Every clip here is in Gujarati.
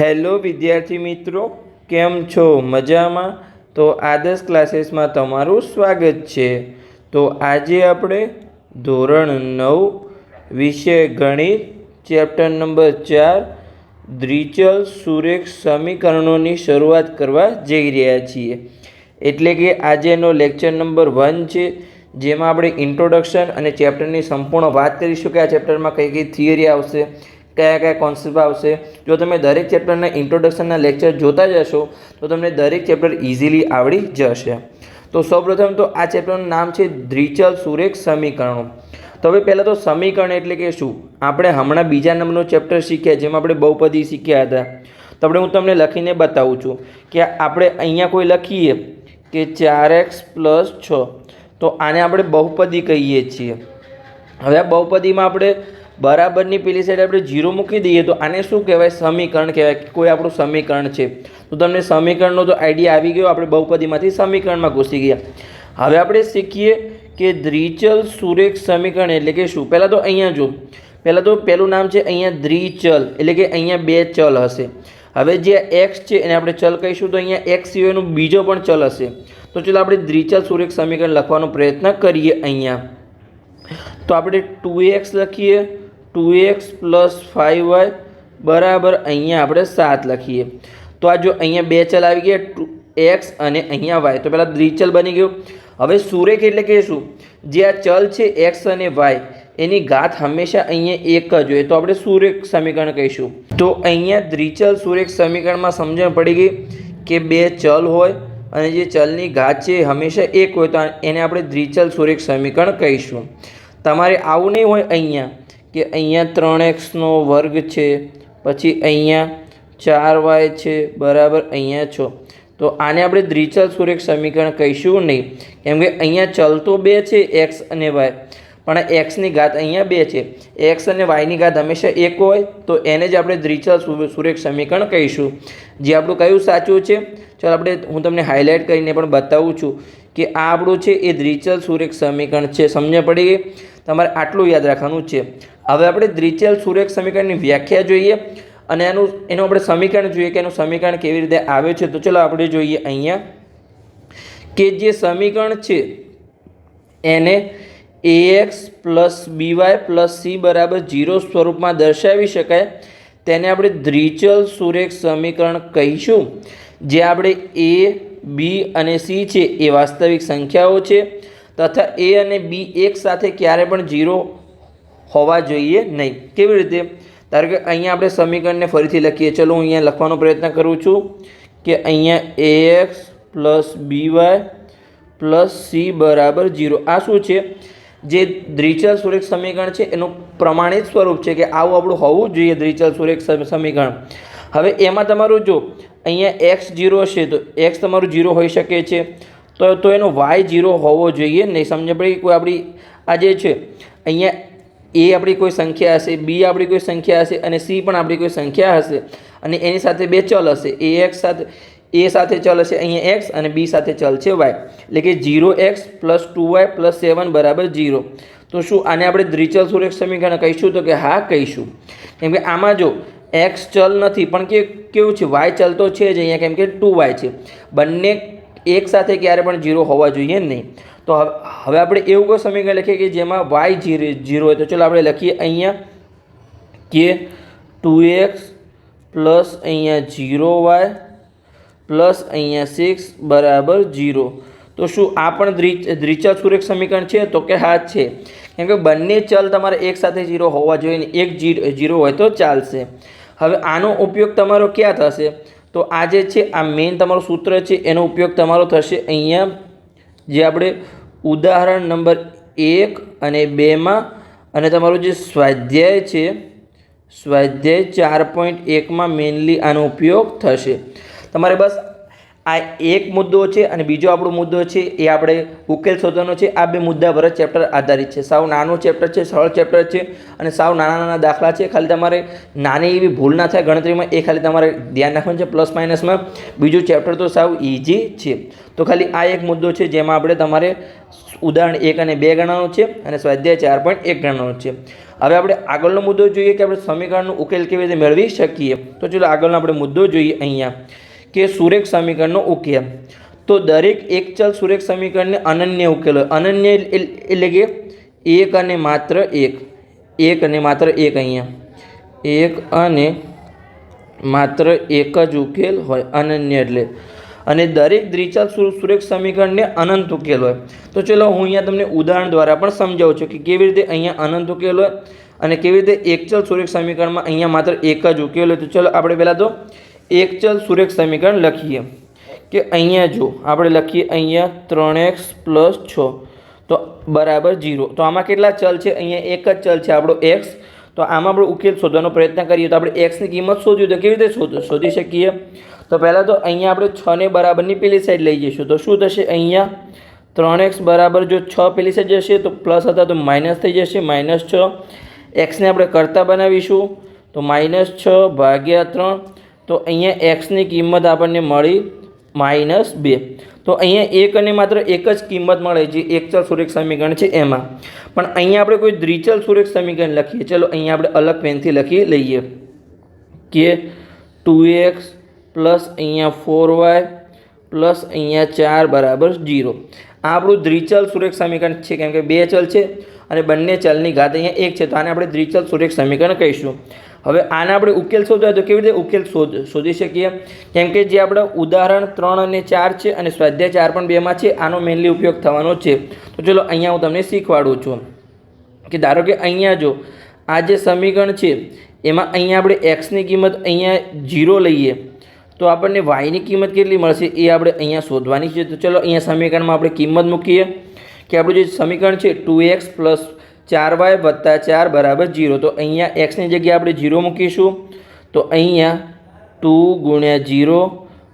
હેલો વિદ્યાર્થી મિત્રો, કેમ છો? મજામાં? તો આદર્શ ક્લાસીસમાં તમારું સ્વાગત છે. તો આજે આપણે ધોરણ નવ, વિષય ગણિત, ચેપ્ટર નંબર ચાર, દ્વિચલ સુરેખ સમીકરણોની શરૂઆત કરવા જઈ રહ્યા છીએ. એટલે કે આજેનો લેક્ચર નંબર વન છે, જેમાં આપણે ઇન્ટ્રોડક્શન અને ચેપ્ટરની સંપૂર્ણ વાત કરીશું કે આ ચેપ્ટરમાં કઈ કઈ થિયરી આવશે કયા કયા કોન્સેપ્ટ આવશે? જો તમે દરેક ચેપ્ટરના ઇન્ટ્રોડક્શનના લેક્ચર જોતા જશો તો તમને દરેક ચેપ્ટર ઇઝીલી આવડી જશે. તો સૌપ્રથમ તો આ ચેપ્ટરનું નામ છે દ્વિચલ સુરેખ સમીકરણો. તો હવે પહેલાં તો સમીકરણ એટલે કે શું? આપણે હમણાં બીજા નંબરનું ચેપ્ટર શીખ્યા, જેમાં આપણે બહુપદી શીખ્યા હતા. તો આપણે હું તમને લખીને બતાવું છું કે આપણે અહીંયા કોઈ લખીએ કે ચાર એક્સ પ્લસ છ. તો આને આપણે બહુપદી કહીએ છીએ. હવે આ બહુપદીમાં આપણે બરાબરની પેલી સાઈડ આપણે જીરો મૂકી દઈએ તો આને શું કહેવાય? સમીકરણ કહેવાય કોઈ આપણું સમીકરણ છે. તો તમને સમીકરણનો તો આઈડિયા આવી ગયો, આપણે બહુપદીમાંથી સમીકરણમાં ઘૂસી ગયા. હવે આપણે શીખીએ કે દ્વિચલ સુરેખ સમીકરણ એટલે કે શું? પહેલાં તો અહીંયા જો પહેલાં તો પહેલું નામ છે અહીંયા દ્વિચલ, એટલે કે અહીંયા બે ચલ હશે. હવે જે એક્સ છે એને આપણે ચલ કહીશું તો અહીંયા એક્સ સિવાયનું બીજો પણ ચલ હશે. તો ચલો આપણે દ્વિચલ સુરેખ સમીકરણ લખવાનો પ્રયત્ન કરીએ અહીંયા. તો આપણે ટુ એક્સ લખીએ. Two x plus five y બરાબર અહીંયા આપણે સાત લખીએ. તો આ જો અહીંયા બે ચલ આવી ગયા, ટુ એક્સ અને અહીંયા વાય. તો પહેલાં દ્વિચલ બની ગયું. હવે સુરેખ એટલે કે શું? જે આ ચલ છે એક્સ અને વાય, એની ઘાત હંમેશા અહીંયા એક જ હોય. તો આપણે સુરેખ સમીકરણ કહીશું. તો અહીંયા દ્વિચલ સુરેખ સમીકરણમાં સમજણ પડી ગઈ કે બે ચલ હોય અને જે ચલની ઘાત છે હંમેશા એક હોય. તો એને આપણે દ્વિચલ સુરેખ સમીકરણ કહીશું. તમારે આવું નહીં હોય અહીંયા. કે અહીંયા ત્રણ એક્સનો વર્ગ છે, પછી અહીંયા ચાર વાય છે, બરાબર અહીંયા છો. તો આને આપણે દ્વિચલ સુરેખ સમીકરણ કહીશું નહીં, કેમ કે અહીંયા ચલ તો બે છે, એક્સ અને વાય. પણ એક્સની ઘાત અહીંયા બે છે. એક્સ અને વાયની ઘાત હંમેશા એક હોય, તો એને જ આપણે દ્વિચલ સુરેખ સમીકરણ કહીશું. જે આપણું કયું સાચું છે? ચાલો આપણે, હું તમને હાઇલાઇટ કરીને પણ બતાવું છું કે આ આપણું છે, એ દ્વિચલ સુરેખ સમીકરણ છે. સમજ પડી ગઈ? તમારે આટલું યાદ રાખવાનું છે. હવે આપણે દ્વિચલ સુરેખ સમીકરણની વ્યાખ્યા જોઈએ અને એનું એનું આપણે સમીકરણ જોઈએ કે એનું સમીકરણ કેવી રીતે આવે છે. તો ચલો આપણે જોઈએ અહીંયા કે જે સમીકરણ છે, એને a x plus b y plus c બરાબર જીરો સ્વરૂપમાં દર્શાવી શકાય. તેને આપણે દ્વિચલ સુરેખ સમીકરણ કહીશું. જે આપણે એ બી અને સી છે, એ વાસ્તવિક સંખ્યાઓ છે. તથા એ અને બી એક સાથે ક્યારે પણ ઝીરો હોવા જોઈએ નહીં. કેવી રીતે? ધારો કે અહીંયા આપણે સમીકરણને ફરીથી લખીએ. ચલો, હું અહીંયા લખવાનો પ્રયત્ન કરું છું કે અહીંયા a x plus b y plus c બરાબર જીરો આ શું છે? જે દ્વિચલ સુરેખ સમીકરણ છે, એનું પ્રમાણિત સ્વરૂપ છે કે આવું આપણું હોવું જોઈએ દ્વિચલ સુરેખ સમીકરણ. હવે એમાં તમારું જો અહીંયા એક્સ જીરો હશે તો એક્સ તમારું જીરો હોઈ શકે છે. તો તો એનો વાય જીરો હોવો જોઈએ. નહીં સમજ પડી કોઈ આપણી આ જે છે, અહીંયા એ આપણી કોઈ સંખ્યા હશે બી આપણી કોઈ સંખ્યા હશે અને સી પણ આપણી કોઈ સંખ્યા હશે અને એની સાથે બે ચલ હશે. એ એક્સ સાથે, એ સાથે ચલ હશે, અહીંયા એક્સ અને બી સાથે ચલ છે વાય એટલે કે zero x plus two y plus seven બરાબર જીરો તો શું, આને આપણે દ્વિચલ સુરેખ સમીકરણ કહીશું? તો કે હા, કહીશું. કેમ કે આમાં જો એક્સ ચલ નથી, પણ કે, કેવું છે વાય ચલ તો છે જ અહીંયા, કેમ કે ટુ વાય છે. બંને એક સાથે ક્યારે પણ જીરો હોવા જોઈએ નહીં. તો હવે આપણે એવું કોઈ સમીકરણ લખીએ કે જેમાં વાય જીરો જીરો હોય તો ચલો આપણે લખીએ અહીંયા કે ટુ એક્સ પ્લસ અહીંયા જીરો વાય પ્લસ અહીંયા સિક્સ બરાબર જીરો. તો શું આ પણ દ્વિ- દ્વિચલ સુરેખ સમીકરણ છે? તો કે હા, છે. કેમ કે બંને ચલ તમારે એક સાથે જીરો હોવા જોઈએ ને એક જીરો હોય તો ચાલશે. હવે આનો ઉપયોગ તમારો ક્યાં થશે? તો આ જે છે, આ મેઇન તમારું સૂત્ર છે, એનો ઉપયોગ તમારો થશે અહીંયા. જે આપણે ઉદાહરણ નંબર એક અને બેમાં અને તમારું જે સ્વાધ્યાય છે, સ્વાધ્યાય ચાર પોઈન્ટ એકમાં મેઇનલી આનો ઉપયોગ થશે. તમારે બસ આ એક મુદ્દો છે અને બીજો આપણો મુદ્દો છે, એ આપણે ઉકેલ શોધવાનો છે. આ બે મુદ્દા પર ચેપ્ટર આધારિત છે. સાવ નાનું ચેપ્ટર છે, સરળ ચેપ્ટર છે અને સાવ નાના નાના દાખલા છે. ખાલી તમારે નાની એવી ભૂલ ના થાય ગણતરીમાં, એ ખાલી તમારે ધ્યાન રાખવાનું છે પ્લસ માઇનસમાં બીજું ચેપ્ટર તો સાવ ઇઝી છે. તો ખાલી આ એક મુદ્દો છે, જેમાં આપણે તમારે ઉદાહરણ એક અને બે ગણવાનું છે અને સ્વાધ્યાય ચાર પોઈન્ટ એક ગણવાનું છે. હવે આપણે આગળનો મુદ્દો જોઈએ કે આપણે સમીકરણનો ઉકેલ કેવી રીતે મેળવી શકીએ? તો ચલો આગળનો આપણે મુદ્દો જોઈએ અહીંયા. કે સુરેખ સમીકરણનો ઉકેલ. તો દરેક એક ચલ સુરેખ સમીકરણને અનન્ય ઉકેલ. અનન્ય એટલે કે એક અને માત્ર એક. એક અને માત્ર એક અહીંયા. એક અને માત્ર એક જ ઉકેલ હોય, અનન્ય એટલે. અને દરેક દ્વિચલ સુરેખ સમીકરણને અનંત ઉકેલ હોય. તો ચલો હું અહીંયા તમને ઉદાહરણ દ્વારા પણ સમજાવું છું કે કેવી રીતે અહીંયા અનંત ઉકેલ હોય અને કેવી રીતે એકચલ સુરેખ સમીકરણમાં અહીંયા માત્ર એક જ ઉકેલ હોય. તો ચલો આપણે પહેલાં તો એકચલ સુરેખ સમીકરણ લખીએ. કે અહીંયા જો આપણે લખીએ અહીંયા ત્રણ એક્સ પ્લસ છ, તો બરાબર જીરો તો આમાં કેટલા ચલ છે? અહીંયા એક જ ચલ છે આપણો એક્સ. તો આમાં આપણે ઉકેલ શોધવાનો પ્રયત્ન કરીએ તો આપણે એક્સની કિંમત શોધ્યું તો કેવી રીતે શોધી શકીએ? તો પહેલાં તો અહીંયા આપણે છને બરાબરની પેલી સાઈડ લઈ જઈશું. તો શું થશે? અહીંયા ત્રણ એક્સ બરાબર જો છ પેલી સાઈડ જશે તો પ્લસ હતા તો માઇનસ થઈ જશે, માઇનસ છ. એક્સને આપણે કરતા બનાવીશું તો માઇનસ છ ભાગ્યા ત્રણ. તો અહીંયા એક્સની કિંમત આપણને મળી માઇનસ બે. તો અહીંયા એક અને માત્ર એક જ કિંમત મળે જે એકચલ સુરેખ સમીકરણ છે એમાં. પણ અહીંયા આપણે કોઈ દ્વિચલ સુરેખ સમીકરણ લખીએ, ચલો અહીંયા આપણે અલગ પેનથી લખી લઈએ. કે ટુ એક્સ પ્લસ અહીંયા ફોર વાય પ્લસ અહીંયા ચાર બરાબર જીરો આ આપણું દ્વિચલ સુરેખ સમીકરણ છે, કેમ કે બે ચલ છે અને બંને ચલની ઘાત અહીંયા એક છે, તો આને આપણે દ્વિચલ સુરેખ સમીકરણ કહીશું. હવે આને આપણે ઉકેલ શોધવા તો કેવી રીતે ઉકેલ શોધ, શોધી શકીએ? કેમ કે જે આપણે ઉદાહરણ ત્રણ અને ચાર છે અને સ્વાધ્યાય ચાર પણ બેમાં છે, આનો મેઇનલી ઉપયોગ થવાનો છે. તો ચલો અહીંયા હું તમને શીખવાડું છું કે ધારો કે અહીંયા જો આ જે સમીકરણ છે, એમાં અહીંયા આપણે એક્સની કિંમત અહીંયા જીરો લઈએ, તો આપણને વાયની કિંમત કેટલી મળશે એ આપણે અહીંયા શોધવાની છે. તો ચલો અહીંયા સમીકરણમાં આપણે કિંમત મૂકીએ કે આપણું જે સમીકરણ છે ટુ એક્સ પ્લસ ચાર વાય વત્તા ચાર બરાબર જીરો. તો અહીંયા એક્સની જગ્યાએ આપણે જીરો મૂકીશું. તો અહીંયા ટુ ગુણ્યા જીરો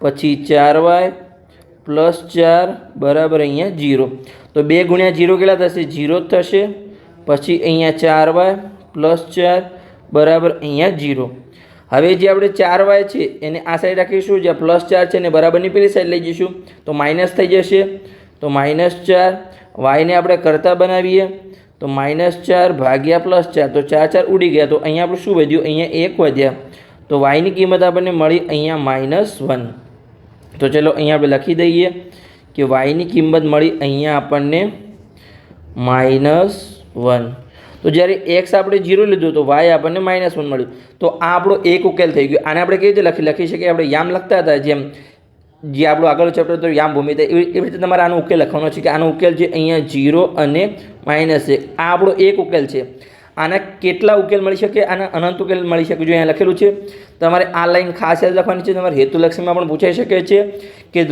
પછી ચાર વાય પ્લસ ચાર બરાબર અહીંયા જીરો. તો બે ગુણ્યા જીરો કેટલા થશે? જ થશે. પછી અહીંયા ચાર વાય પ્લસ ચાર બરાબર અહીંયા જીરો. હવે જે આપણે ચાર વાય છે એને આ સાઈડ રાખીશું. જે પ્લસ ચાર છે એને બરાબરની પેલી સાઈડ લઈ જઈશું. તો માઇનસ થઈ જશે. તો માઇનસ ચાર. વાયને આપણે કરતા બનાવીએ. તો માઇનસ ચાર ભાગ્યા પ્લસ ચાર, તો ચાર ચાર ઉડી ગયા. તો અહીંયા આપણે શું વધ્યું? અહીંયા એક વધ્યા. તો વાયની કિંમત આપણને મળી અહીંયા માઇનસ વન. તો ચલો અહીંયા આપણે લખી દઈએ કે વાયની કિંમત મળી અહીંયા આપણને માઇનસ વન. તો જ્યારે એક્સ આપણે જીરો લીધું તો વાય આપણને માઇનસ વન મળ્યું. તો આ આપણો એક ઉકેલ થઈ ગયો. આને આપણે કેવી રીતે લખી લખી શકીએ? આપણે યામ લખતા હતા જેમ જે આપણું આગળ ચેપ્ટર હતું, યામ ભૂમિ એવી એવી રીતે તમારે આનો ઉકેલ લખવાનો છે કે આનો ઉકેલ છે અહીંયા જીરો અને માઇનસ એક આ આપણો એક ઉકેલ છે. આના કેટલા ઉકેલ મળી શકે? આના અનંત ઉકેલ મળી શકે? જો અહીંયા લખેલું છે, તમારે આ લાઈન ખાસ યાદ રાખવાની છે. તમારે હેતુલક્ષીમાં પણ પૂછાઈ શકે છે કે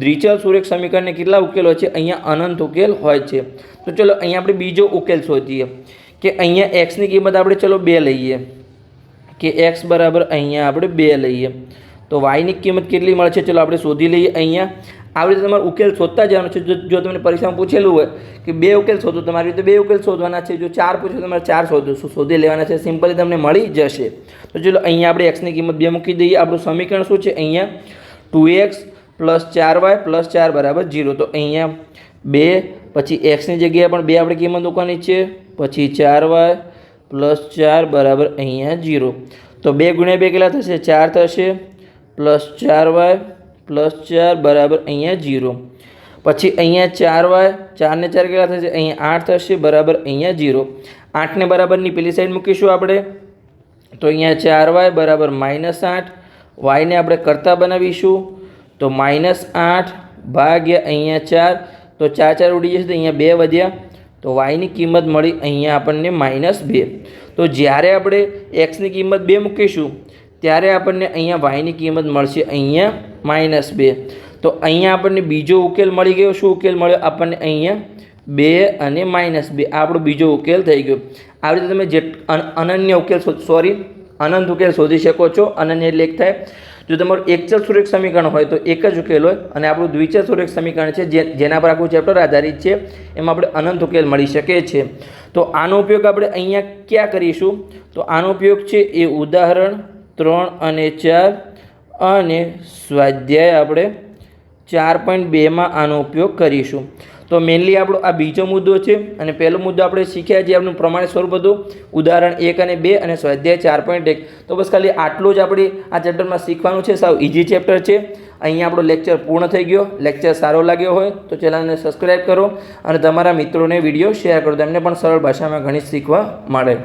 દ્વિચલ સુરેખ સમીકરણને કેટલા ઉકેલો છે? અહીંયા અનંત ઉકેલ હોય છે. તો ચલો, અહીંયા આપણે બીજો ઉકેલ શોધીએ કે અહીંયા એક્સની કિંમત આપણે ચલો બે લઈએ. કે એક્સ બરાબર અહીંયા આપણે બે લઈએ. તો વાયની કિંમત કેટલી મળે છે? ચલો આપણે શોધી લઈએ અહીંયા. આવી રીતે તમારે ઉકેલ શોધતા જવાનું છે. જો તમને પરીક્ષામાં પૂછેલું હોય કે બે ઉકેલ શોધો તમારી રીતે બે ઉકેલ શોધવાના છે. જો ચાર પૂછો તમારે ચાર શોધો શોધી લેવાના છે. સિમ્પલી તમને મળી જશે. તો ચલો અહીંયા આપણે એક્સની કિંમત બે મૂકી દઈએ. આપણું સમીકરણ શું છે? અહીંયા ટુ એક્સ પ્લસ ચાર વાય પ્લસ ચાર બરાબર જીરો તો અહીંયા બે, પછી એક્સની જગ્યાએ પણ બે આપણે કિંમત મૂકવાની છે. પછી ચાર વાય પ્લસ ચાર બરાબર અહીંયા જીરો તો બે ગુણ્યા બે કેટલા થશે? ચાર થશે. પ્લસ ચાર વાય પ્લસ ચાર બરાબર અહીંયા જીરો. પછી અહીંયા ચાર વાય, ચારને ચાર કેટલા થશે? અહીંયા આઠ થશે, બરાબર અહીંયા જીરો. આઠને બરાબરની પેલી સાઈડ મૂકીશું આપણે. તો અહીંયા ચાર વાય બરાબર માઇનસ આઠ. વાયને આપણે કરતા બનાવીશું. તો માઇનસ આઠ ભાગ્યા અહીંયા ચાર. તો ચાર ચાર ઉડી જશે તો અહીંયા બે વધ્યા. તો વાયની કિંમત મળી અહીંયા આપણને માઇનસ બે. તો જ્યારે આપણે એક્સની કિંમત બે મૂકીશું ત્યારે આપણને અહીંયા વાયની કિંમત મળશે અહીંયા માઇનસ બે. તો અહીંયા આપણને બીજો ઉકેલ મળી ગયો. શું ઉકેલ મળ્યો? આપણને અહીંયા બે અને માઇનસ બે. આપણો બીજો ઉકેલ થઈ ગયો. આવી રીતે તમે જે અનન્ય ઉકેલ સોરી અનંત ઉકેલ શોધી શકો છો. અનન્ય એટલે એક થાય. જો તમારું એકચલ સુરેખ સમીકરણ હોય તો એક જ ઉકેલ હોય અને આપણું દ્વિચલ સુરેખ સમીકરણ છે જેના પર આખું ચેપ્ટર આધારિત છે, એમાં આપણે અનંત ઉકેલ મળી શકે છે. તો આનો ઉપયોગ આપણે અહીંયા ક્યાં કરીશું? તો આનો ઉપયોગ છે એ ઉદાહરણ ત્રણ અને ચાર અને સ્વાધ્યાય આપણે ચાર પોઈન્ટ બેમાં આનો ઉપયોગ કરીશું. તો મેઇનલી આપણો આ બીજો મુદ્દો છે અને પહેલો મુદ્દો આપણે શીખ્યા જે આપણું પ્રમાણે સ્વરૂપ હતું, ઉદાહરણ એક અને બે અને સ્વાધ્યાય ચાર પોઈન્ટ એક. તો બસ ખાલી આટલું જ આપણે આ ચેપ્ટરમાં શીખવાનું છે. સાવ ઇઝી ચેપ્ટર છે. અહીંયા આપણો લેક્ચર પૂર્ણ થઈ ગયો. લેક્ચર સારો લાગ્યો હોય તો ચેનલને સબસ્ક્રાઈબ કરો અને તમારા મિત્રોને વીડિયો શેર કરો. તેમને પણ સરળ ભાષામાં ગણિત શીખવા મળે.